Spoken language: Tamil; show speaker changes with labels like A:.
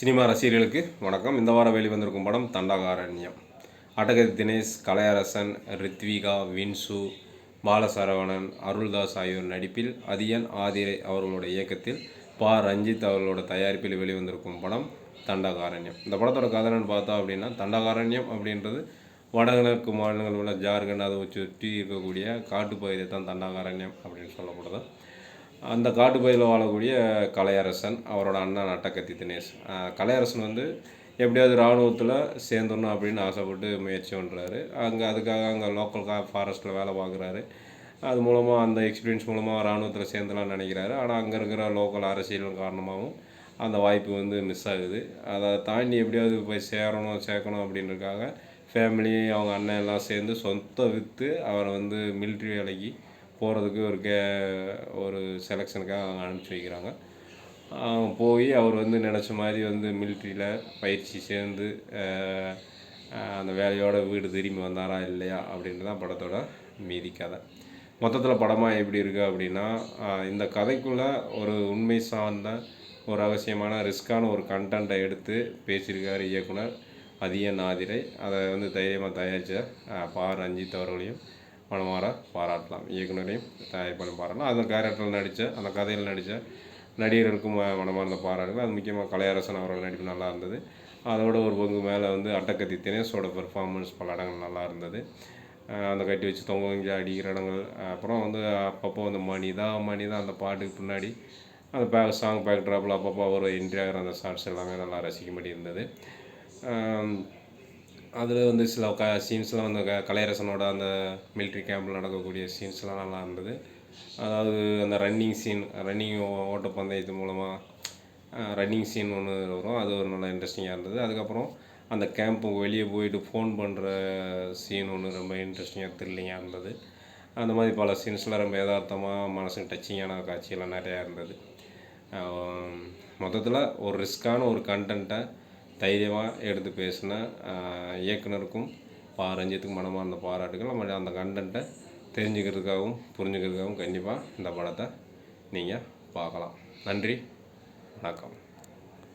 A: சினிமா ரசிகர்களுக்கு வணக்கம். இந்த வாரம் வெளிவந்திருக்கும் படம் தண்டகாரண்யம். அட்டகதி தினேஷ் கலையரசன் ரித்விகா வின்சு பாலசரவணன் அருள்தாஸ் ஆகியோர் நடிப்பில் அதியன் ஆதிரை அவர்களோட இயக்கத்தில் பா. ரஞ்சித் அவர்களோட தயாரிப்பில் வெளிவந்திருக்கும் படம் தண்டகாரண்யம். இந்த படத்தோட கதைன்னு பார்த்தோம் அப்படின்னா தண்டகாரண்யம் அப்படின்றது வடகிழக்கு மாநிலங்கள் உள்ள ஜார்க்கண்ட் அதை சுற்றி இருக்கக்கூடிய காட்டுப்பகுதியை தான் தண்டகாரண்யம் அப்படின்னு சொல்லப்படுது. அந்த காட்டு பகுதியில் வாழக்கூடிய கலையரசன் அவரோட அண்ணன் அட்டக்கத்தி தினேஷ். கலையரசன் வந்து எப்படியாவது இராணுவத்தில் சேர்ந்துடணும் அப்படின்னு ஆசைப்பட்டு முயற்சி பண்ணுறாரு அங்கே அதுக்காக அங்கே லோக்கல் கா ஃபாரஸ்ட்டில் வேலை பார்க்குறாரு. அது மூலமாக அந்த எக்ஸ்பீரியன்ஸ் மூலமாக இராணுவத்தில் சேர்ந்துலாம்னு நினைக்கிறாரு. ஆனால் அங்கே இருக்கிற லோக்கல் அரசியல் காரணமாகவும் அந்த வாய்ப்பு வந்து மிஸ் ஆகுது. அதை தாண்டி எப்படியாவது போய் சேரணும் சேர்க்கணும் அப்படின்றதுக்காக ஃபேமிலி அவங்க அண்ணன் எல்லாம் சேர்ந்து சொந்த விற்று அவரை வந்து மிலிட்ரி வேலைக்கு போகிறதுக்கு ஒரு கே ஒரு செலெக்ஷனுக்காக அவங்க அனுப்பிச்சி வைக்கிறாங்க. போய் அவர் வந்து நினச்ச மாதிரி வந்து மிலிட்ரியில் பயிற்சி சேர்ந்து அந்த வேலையோட வீடு திரும்பி வந்தாரா இல்லையா அப்படின்றது தான் படத்தோட மீதி கதை. மொத்தத்தில் படமாக எப்படி இருக்குது அப்படின்னா இந்த கதைக்குள்ளே ஒரு உண்மை சார்ந்த ஒரு அவசியமான ரிஸ்க்கான ஒரு கண்டென்ட்டை எடுத்து பேசியிருக்காரு இயக்குனர் அதிக நாதிரை அதை வந்து தைரியமாக தயாரித்த பா ரஞ்சித் அவர்களையும். மனமாற பாராட்டலாம். இயக்குனரையும் தயாரிப்பாளரும் பாராட்டலாம். அந்த கேரக்டரில் நடித்த அந்த கதையில் நடித்த நடிகர்களுக்கும் மனமார்ந்த பாராட்டுகள். அது முக்கியமாக கலையரசன் அவர்கள் நடிப்பு நல்லா இருந்தது. அதோட ஒரு பங்கு மேலே வந்து அட்டக்கத்தி தினேஷோட பெர்ஃபார்மன்ஸ் பல இடங்கள் நல்லா இருந்தது. அந்த கட்டி வச்சு தொங்க வங்கி அடிக்கிற இடங்கள் அப்புறம் வந்து அப்பப்போ அந்த மணிதா மணிதா அந்த பாட்டுக்கு பின்னாடி அந்த பே சாங் பேக் ட்ராப்பில் அப்பப்போ ஒரு என்ட்ரி ஆகிற அந்த ஷார்ட்ஸ் எல்லாமே நல்லா ரசிக்கும்படி இருந்தது அதில் வந்து சில க சீன்ஸ்லாம் வந்து க கலையரசனோட அந்த மிலிட்ரி கேம்பில் நடக்கக்கூடிய சீன்ஸ்லாம் நல்லா இருந்தது. அதாவது அந்த ரன்னிங் சீன் ரன்னிங் ஓட்டப்பந்தயத்து மூலமாக ரன்னிங் சீன் ஒன்று வரும். அது ஒரு நல்லா இன்ட்ரெஸ்டிங்காக இருந்தது. அதுக்கப்புறம் அந்த கேம்ப்பு வெளியே போயிட்டு ஃபோன் பண்ணுற சீன் ஒன்று ரொம்ப இன்ட்ரெஸ்டிங்காக த்ரில்லிங்காக இருந்தது. அந்த மாதிரி பல சீன்ஸ்லாம் ரொம்ப யதார்த்தமாக மனசுக்கு டச்சிங்கான காட்சியெல்லாம் நிறையா இருந்தது. மொத்தத்தில் ஒரு ரிஸ்க்கான ஒரு கண்டென்ட்டை தைரியமாக எடுத்து பேசின இயக்குனருக்கும் பா ரஞ்சித்துக்கும் மனமார்ந்த பாராட்டுகள். நம்ம அந்த கண்டென்ட்டை தெரிஞ்சுக்கிறதுக்காகவும் புரிஞ்சுக்கிறதுக்காகவும் கண்டிப்பாக இந்த படத்தை நீங்கள் பார்க்கலாம். நன்றி. வணக்கம்.